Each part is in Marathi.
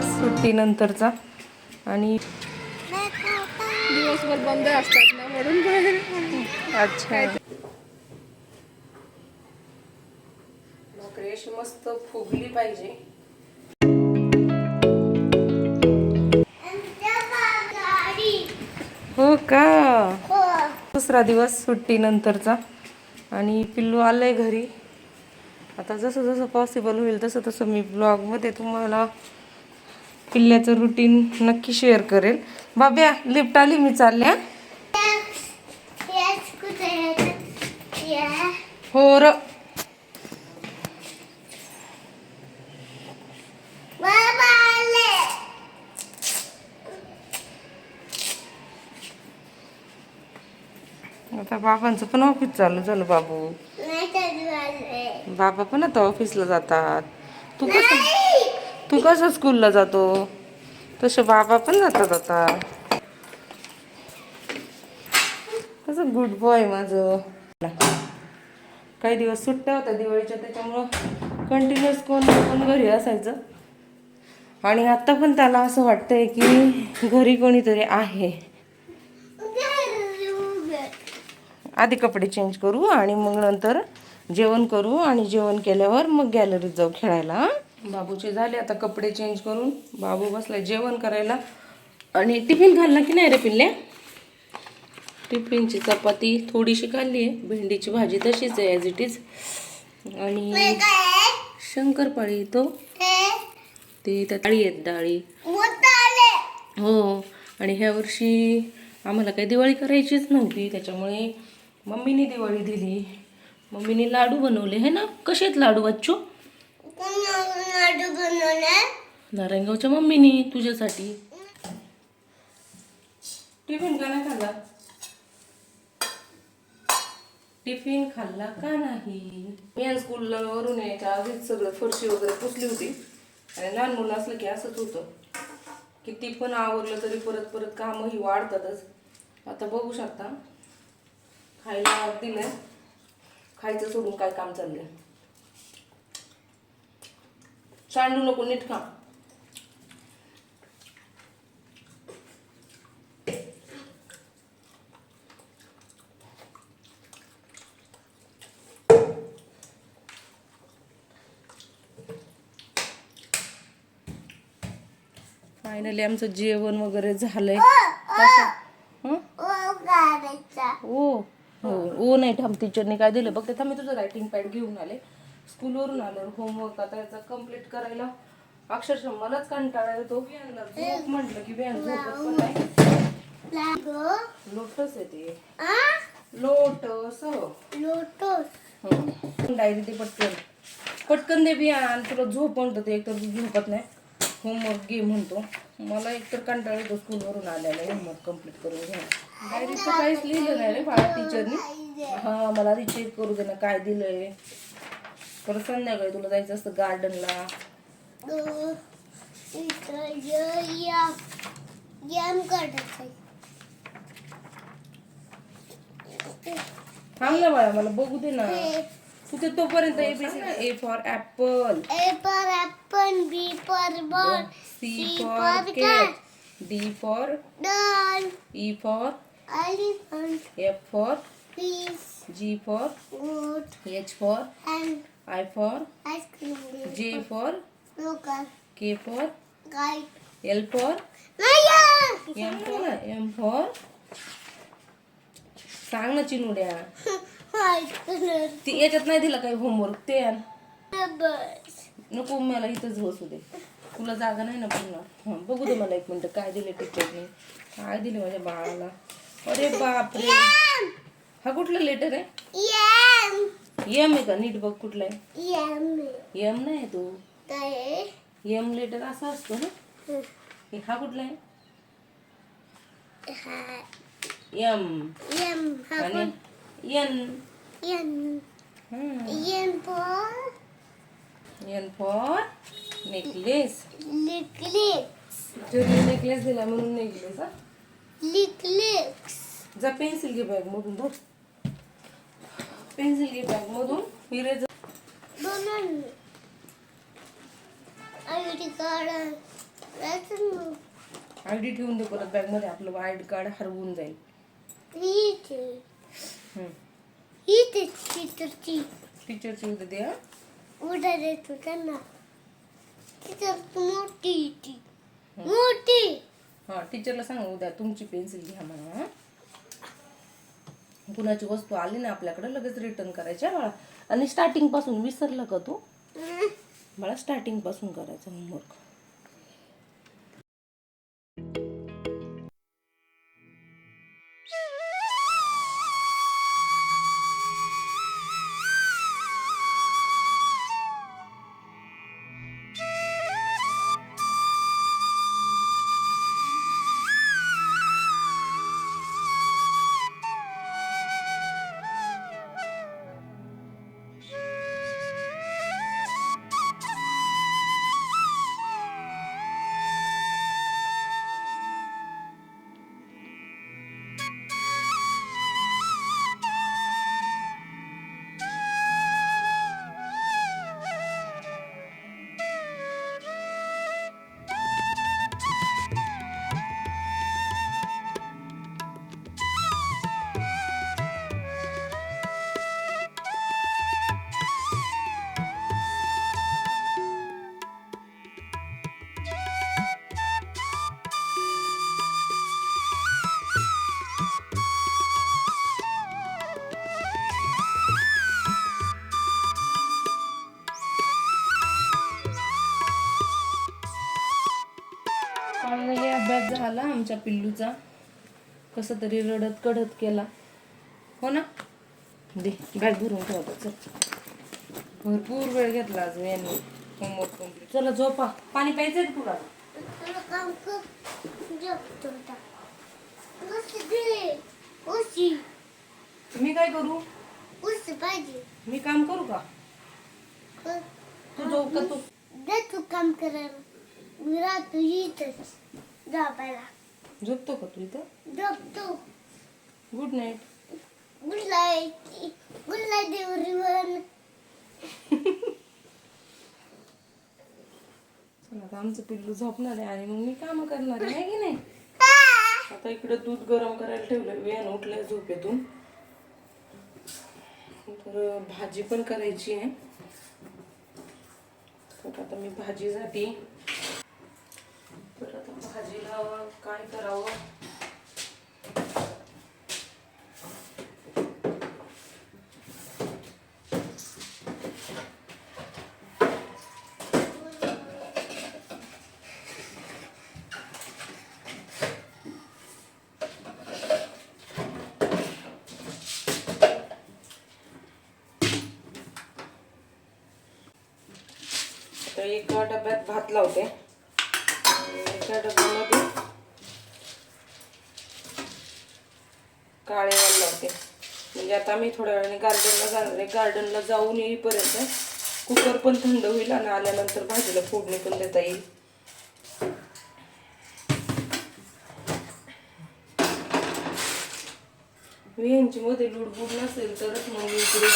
दिवस सुट्टीनंतरचा. आणि दिवसभर बंद असतात ना म्हणून बाहेर अच्छा. मस्त फुगली पाहिजे. हो का? दुसरा दिवस सुट्टीनंतरचा. आणि पिल्लू आलंय घरी. आता जसं जसं पॉसिबल होईल तसं तसं मी ब्लॉगमध्ये तुम्हाला पिल्ल्याचं रुटीन नक्की शेअर करेल. बाब्या लिफ्ट आली मी चालल्या हो? र. आता बाबांचं पण ऑफिस चालू झालं बाबू. बाबा पण आता ऑफिसला जातात. तू कसं तू कसं स्कूलला जातो? तसे बाबा पण जातात आता. कसं गुड बॉय माझं. काही दिवस सुट्ट्या होत्या दिवाळीच्या त्याच्यामुळं कंटिन्युअस कोण पण कोण घरी असायचं. आणि आत्ता पण त्याला असं वाटतंय की घरी कोणीतरी आहे. आधी कपडे चेंज करू आणि मग नंतर जेवण करू आणि जेवण केल्यावर मग गॅलरीत जाऊ खेळायला बाबूचे झाले आता कपडे चेंज करून बाबू बसला जेवण करायला. आणि टिफिन खाल्ला की नाही रे पिल्ल्या टिफिनची चपाती थोडीशी खाल्ली आहे भेंडीची भाजी तशीच आहे ॲज इट इज आणि शंकरपाळी येतो. ते त्या डाळी आहेत डाळी. हो आणि ह्या वर्षी आम्हाला काही दिवाळी करायचीच नव्हती त्याच्यामुळे मम्मीने दिवाळी दिली. मम्मीने लाडू बनवले हे ना? कसे आहेत लाडू बच्चू? नारायणगावच्या मम्मीने तुझ्यासाठी. टिफिन का नाही खाल्ला? टिफिन खाल्ला का नाही? मी आज स्कूलला वरून यायच्या आधीच सगळं फरशी वगैरे पुसली होती. आणि लहान मुलं असलं की असंच होतं. किती पण आवरलं तरी परत परत कामही वाढतातच. आता बघू शकता. खायला दिलं खायचं सोडून काय काम चाललंय? सांडू नको नीट खा. फायनली आमचं जेवण वगैरे झालंय. कसं? हं? ओ हो ओ नाही थांब टीचरने काय दिलं? बघ ते थांब मी तुझं रायटिंग पॅड घेऊन आले. स्कूलवरून आल्यावर होमवर्क आता याचा कंप्लीट करायला अक्षरशः मलाच कंटाळा येतो. झोप म्हटलं की झोपत पण नाही. लोटस आहे ते. लोटस डायरी ते पटकन. पटकन दे बियान तुला झोप म्हणतो ते एकतर तू झोपत नाही. होमवर्क घे म्हणतो. मला एकतर कंटाळा येतो स्कूलवरून आल्याने होमवर्क कंप्लीट करून घ्या डायरीचं काहीच लिहिलं नाही रे बाळा टीचरनी हा मला आधी चेक करू दे ना काय दिलंय? परत संध्याकाळी तुला जायचं असतं गार्डनला थांब ना बाळा मला बघू दे ना. तू ते तोपर्यंत ABC A for apple A for apple, B for ball, C for cat D for doll, E for elephant, F for fish, G for goat, H for and I for ice cream. J for K for kite. L for! M for M for सांग ना चिनुड्या. ती याच्यात नाही दिला काही होमवर्क ते आण. नको मला इथंच बसू दे तुला जागा नाही ना पुन्हा हं, बघू दे मला एक मिनिट काय दिले टीचरने काय दिले माझ्या बाळाला अरे बापरे हा कुठला लेटर आहे. यम आहे का नीट बघ कुठला आहे. यम नाही तो. यम लेटर असा असतो ना हे हा कुठला आहे. Ha. आणि Yum. Yum for N for necklace licklicks. Necklace दिला म्हणून नेकलेस हा Licklicks. जा पेन्सिल घे बॅग मधून धर पेन्सिल घे बॅग मधून. That's आय डी ठेवून दे परत बॅगमध्ये आपलं आय डी कार्ड हरवून जाईल. teacherची टीचरची उद्या दे हा. उडा देतो त्यांना. टीचर मोठी मोठी. हा टीचरला सांग उद्या तुमची पेन्सिल घ्या म्हणा कुणाची वस्तू आली ना आपल्याकडे लगेच रिटर्न करायच्या बाळा. आणि स्टार्टिंगपासून विसरलं का तू? बाळा स्टार्टिंगपासून करायचं होमवर्क त्रास झाला आमच्या पिल्लूचा. कसं तरी रडत कडत केला. हो ना? दे बॅग भरून ठेवतो चल. भरपूर वेळ घेतला आज यांनी होमवर्क कंप्लीट चला झोपा. पाणी प्यायचंय तुला मी काय करू? पाहिजे मी काम करू का? तू झोप का तू? तू काम करायला मी राहतो इथंच. झोपायला. झोपतो का तू इथं? झोपतो. Good night good night good night everyone चला आता आमचं पिल्लू झोपणार आहे आणि मग मी काम करणार आहे की नाही? आता इकडे दूध गरम करायला ठेवलं वेळ उठल्या झोपेतून. तर भाजी पण करायची आहे. तर आता मी भाजीसाठी तर आता भाजीला काय करावं तर एका डब्यात भात लावते आणि एका डब्यामध्ये काळे वाल लावते म्हणजे आता मी थोड्या वेळाने गार्डनला जाणार आहे. गार्डनला जाऊन येईपर्यंत कुकर पण थंड होईल आणि आल्यानंतर भाजीला फोडणी पण देता येईल. मी यांच्यामध्ये लुडबुड नसेल तरच मग मी इकडे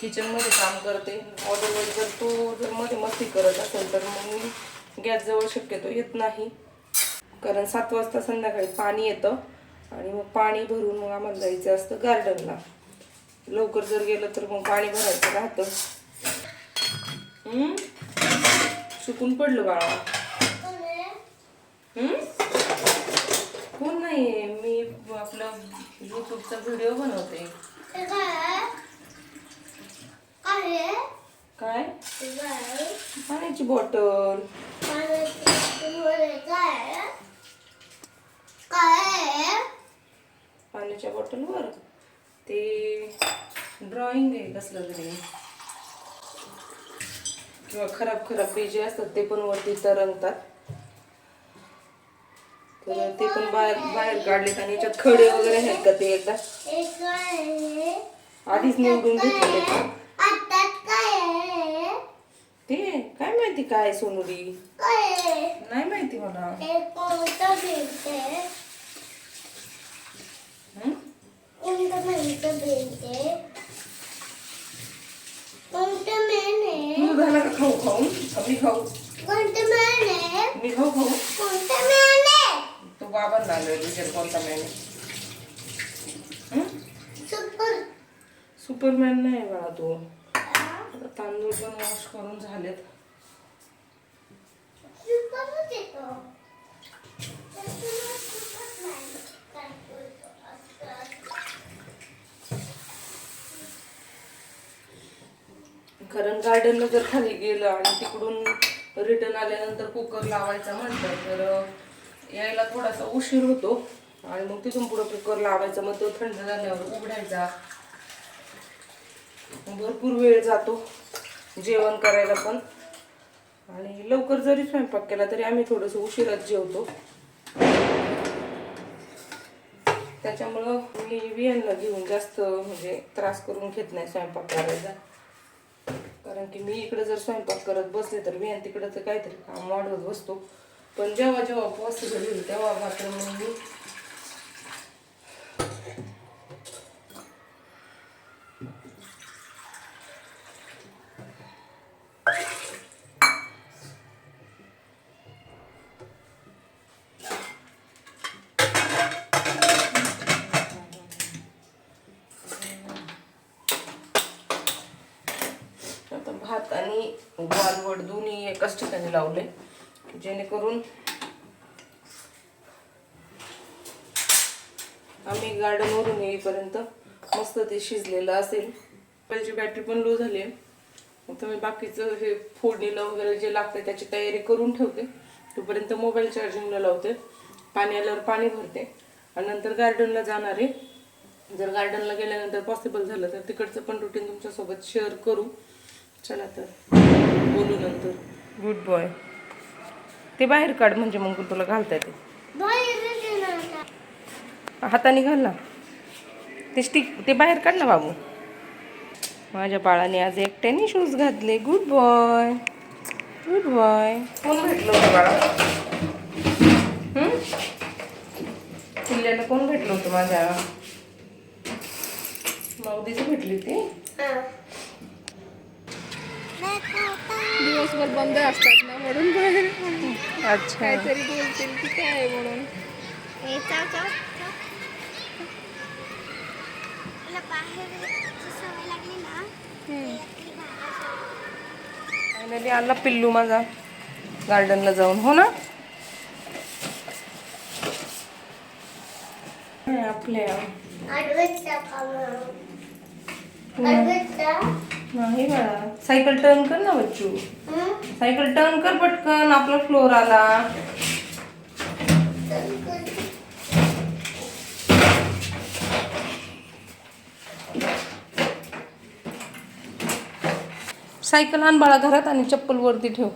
किचनमध्ये काम करते. ऑर्डरवर जर तो जर मध्ये मस्ती करत असेल तर मग मी गॅसजवळ शक्यतो येत नाही. कारण सात वाजता संध्याकाळी पाणी येतं आणि मग पाणी भरून मग आम्हाला जायचं असतं गार्डनला लवकर जर गेलं तर मग पाणी भरायचं राहतं. सुकून पडलं बाळा. कोण नाही मी आपलं युट्यूबचा व्हिडिओ बनवते. काय? काय पाण्याची बॉटल काय पाण्याच्या बॉटलवर ते ड्रॉइंग आहे कसलं तरी. किंवा खराब खराब पेजे असतात ते पण वरती तरंगतात. तर ते पण बाहेर बाहेर काढलेत आणि याच्यात खडे वगैरे आहेत का ते एकदा? आधीच निवडून घेतलेले का आतात काय आहे ते काय माहिती काय सोनुरी? नाही माहिती मला. तू झाला का खाऊ खाऊ. मी तो विचार कोणता सुपरमॅन नाही बाळा तू. तांदूळ पण वॉश करून झालेत सुपरच येतो सुपरमॅन काय बोलतो असं कारण गार्डनला जर खाली गेलं आणि तिकडून रिटर्न आल्यानंतर कुकर लावायचा म्हटलं तर यायला थोडासा उशीर होतो. आणि मग तिथून पुढं कुकर लावायचा मग तो थंड झाल्यावर उघडायचा. भरपूर वेळ जातो जेवण करायला पण. आणि लवकर जरी स्वयंपाक केला तरी आम्ही थोडंसं उशिराच जेवतो. त्याच्यामुळं मी वियांना घेऊन जास्त म्हणजे त्रास करून घेत नाही स्वयंपाक करायचा कारण की मी इकडे जर स्वयंपाक करत बसले तर मी तिकडचं काहीतरी काम वाढवत बसतो. पण जेव्हा जेव्हा पॉसिबल होईल तेव्हा मात्र मग मी आता भात आणि वालवड दोन्ही एकाच ठिकाणी लावले. जेणेकरून आम्ही गार्डनवरून येईपर्यंत मस्त ते शिजलेलं असेल. त्याची बॅटरी पण लो झाली आहे. तर मी बाकीचं हे फोडणीला वगैरे जे लागतं त्याची तयारी करून ठेवते. तोपर्यंत मोबाईल चार्जिंगला लावते. पाणी आल्यावर पाणी भरते. आणि नंतर गार्डनला जाणार आहे. जर गार्डनला गेल्यानंतर पॉसिबल झालं तर तिकडचं पण रुटीन तुमच्यासोबत शेअर करू. चला तर. बोलू नंतर. गुड बॉय ते बाहेर काढ म्हणजे मग तुला घालता येते होता हाताने घाल ना. ते स्टिक ते बाहेर काढ ना बाबू. माझ्या बाळाने आज एकट्याने शूज घातले. गुड बॉय गुड बॉय कोण भेटलं होतं बाळा? हं? पिल्ल्याला कोण भेटलं होतं माझ्या? माऊदीची भेटली ती दिवसभर बंद असतात ना म्हणून बाहेर अच्छा. काहीतरी बोलतील की काय आहे म्हणून. फायनली आला पिल्लू माझा. गार्डनला जाऊन. हो ना? हे आपल्या. नाही बाळा. सायकल टर्न कर ना बच्चू. सायकल टर्न कर पटकन आपला फ्लोर आला. सायकल आण बाळा घरात आणि चप्पल वरती ठेव.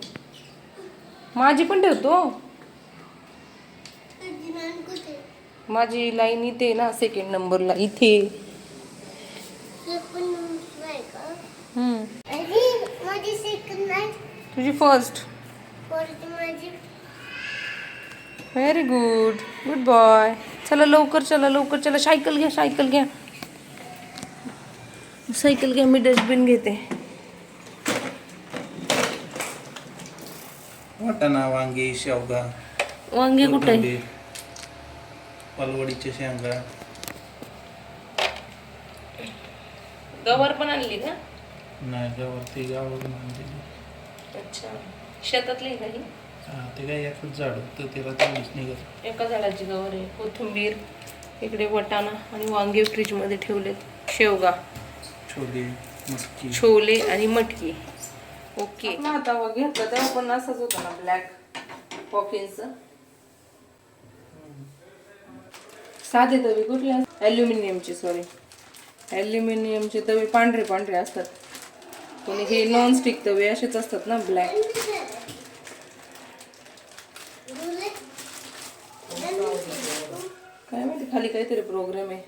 माझी पण ठेवतो. माझी लाईन इथे ना सेकंड नंबरला इथे. माझी सेकंड नाही तुझी फ़र्स्ट माझी व्हेरी गुड गुड बॉय चला लवकर चला लवकर चला. सायकल घ्या सायकल घ्या. सायकल घ्या मी डस्टबिन घेते. वाटाणा वांगी शेवगा. वांगे कुठे पालवडीच्या शेंगा. गवार पण आणली का नाही गवरती गावावरून आणलेली अच्छा. शेतातली काही हा, ते काय एकच झाड तर त्याला तेवढीच निघत एका झाडाची गवार आहे कोथिंबीर इकडे वटाणा आणि वांगे फ्रीजमध्ये ठेवलेत. शेवगा. छोले मटकी. छोले आणि मटकी. ओके. आता घेतलं तेव्हा पण असंच होतं ना ब्लॅक कॉफीचं साधे तवे कुठले ॲल्युमिनियमचे सॉरी ॲल्युमिनियमचे तवे पांढरे पांढरे असतात. पण हे नॉनस्टिक तवे असेच असतात ना ब्लॅक काय माहिती खाली काहीतरी प्रोग्राम आहे.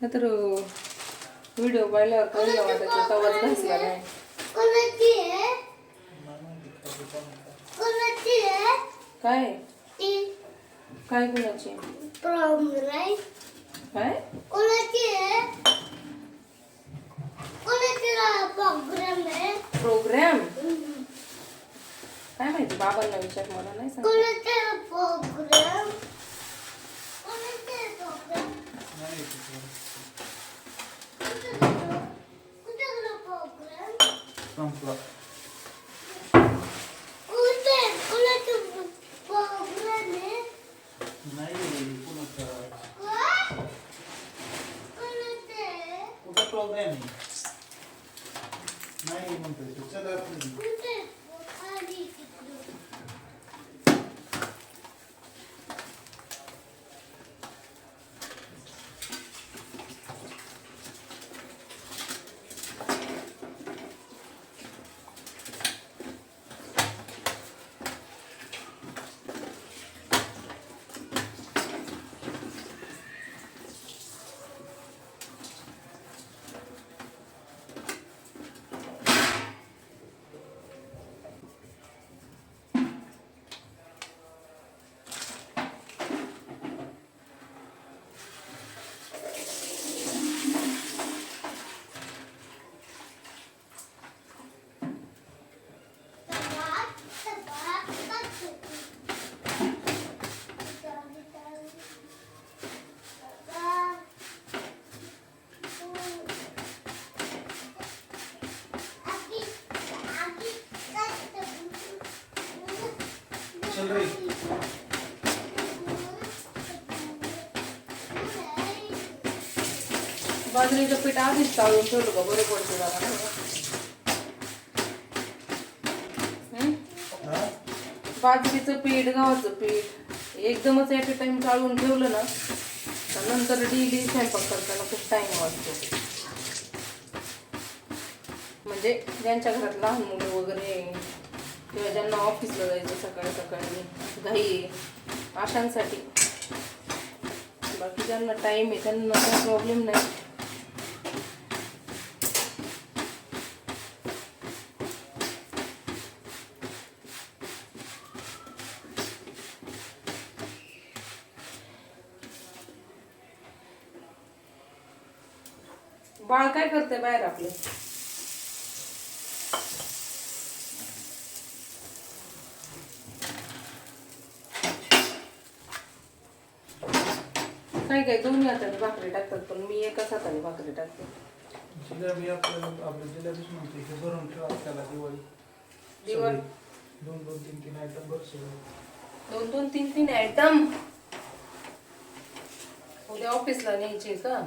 नाहीतर व्हिडिओ पाहिल्यावर कळलं वाटायचं तवाच घासला नाही. काय? काय कुणाची? काय? कोणाची कोणाची प्रोग्राम आहे प्रोग्राम काय माहिती बाबांना विचार मला नाही सांग कोणाचा प्रोग्राम कोणाचा प्रोग्राम नाही येत आहे. कुठं गेलो कुठं गेलो प्रोग्राम संपला कुठे कोणाचा प्रोग्राम आहे नाही कुणाचा कोणाचा कुठं प्रोग्राम आहे नाही म्हणतोय तो. चल आतमध्ये. कुठे खाली तिकडं तबाक तबाक तबाक आगी आगी चल रे बाजरीचं पीठ आधीच चाळून ठेवलं का बरं पडतं? हा? बाजरीचं पीठ गव्हाचं पीठ एकदमच ॲट अ टाइम चाळून ठेवलं ना तर नंतर डेली स्वयंपाक करताना खूप टाइम वाचतो म्हणजे ज्यांच्या घरात लहान मुलं वगैरे किंवा ज्यांना ऑफिसला जायचं सकाळी सकाळी घाई अशांसाठी बाकी ज्यांना टाइम आहे त्यांना काही प्रॉब्लेम नाही बाळ काय करते बाहेर आपले. काही काही दोन्ही हाताने भाकरी टाकतात पण मी एकाच हाताने भाकरी टाकते. जिलेबी आपल्याला आपलं जिलेबीच म्हणते हे भरून ठेवा त्याला दिवाळी. दिवाळी? दोन दोन तीन तीन आयटम भर दोन दोन तीन तीन आयटम उद्या ऑफिसला न्यायचे का.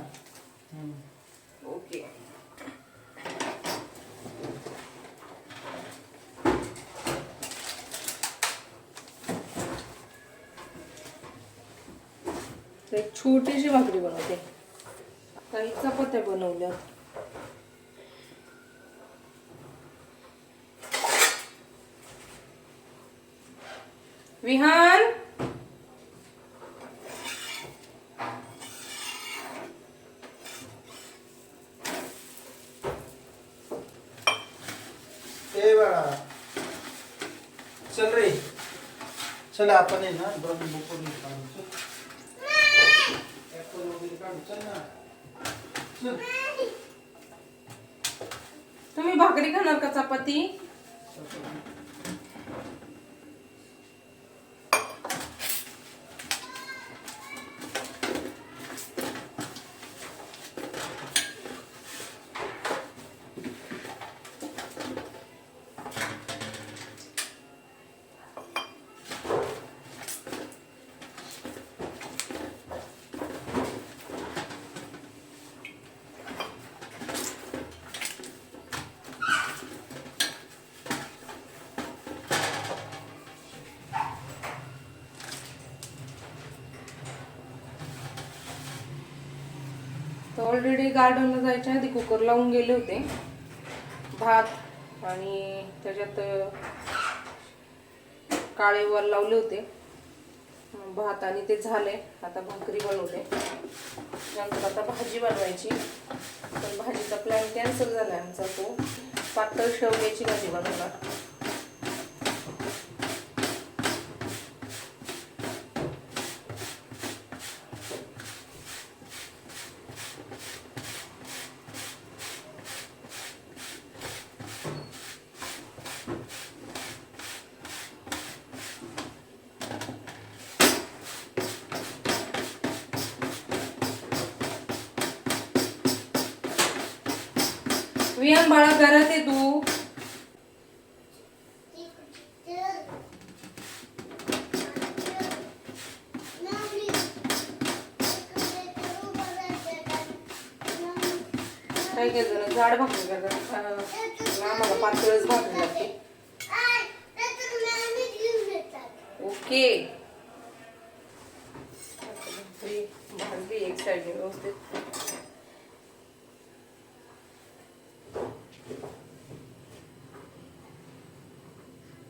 ओके छोटीशी भाकरी बनवते. काही चपात्या बनवल्या विहान! ते बाळा. चल रे. चल आपण आहे ना दोन बुक काढू चल ऍपल वगैरे काढू चल ना चल तुम्ही भाकरी खाणार का चपाती तर ऑलरेडी गार्डनला जायच्या आधी कुकर लावून गेले होते. भात आणि त्याच्यात काळे वर लावले होते. भात आणि ते झाले. आता भाकरी बनवते. नंतर आता भाजी बनवायची. पण भाजीचा प्लॅन कॅन्सल झाला आमचा तो. पातळ शेवग्याची भाजी बनवणार. काही काय जण झाड भाकरी करतात आम्हाला पातळच भाकरी लागते. ओके. भाजली एक साईड व्यवस्थित.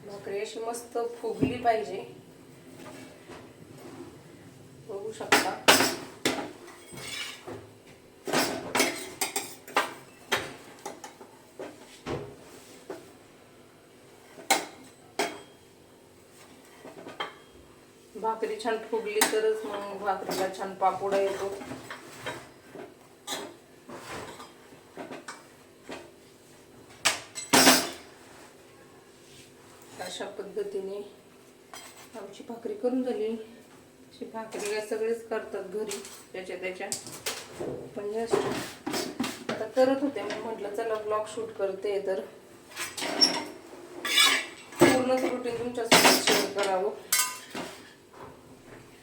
भाकरी अशी मस्त फुगली पाहिजे बघू शकता भाकरी छान फुगली तरच मग भाकरीला छान पापोडा येतो. अशा पद्धतीने आमची भाकरी करून झाली. अशी भाकरी काय सगळेच करतात घरी त्याच्या त्याच्या. पण जास्त आता करत होते मी म्हटलं चला ब्लॉग शूट करते तर. पूर्णच रुटीन तुमच्यासोबत शेअर करावं.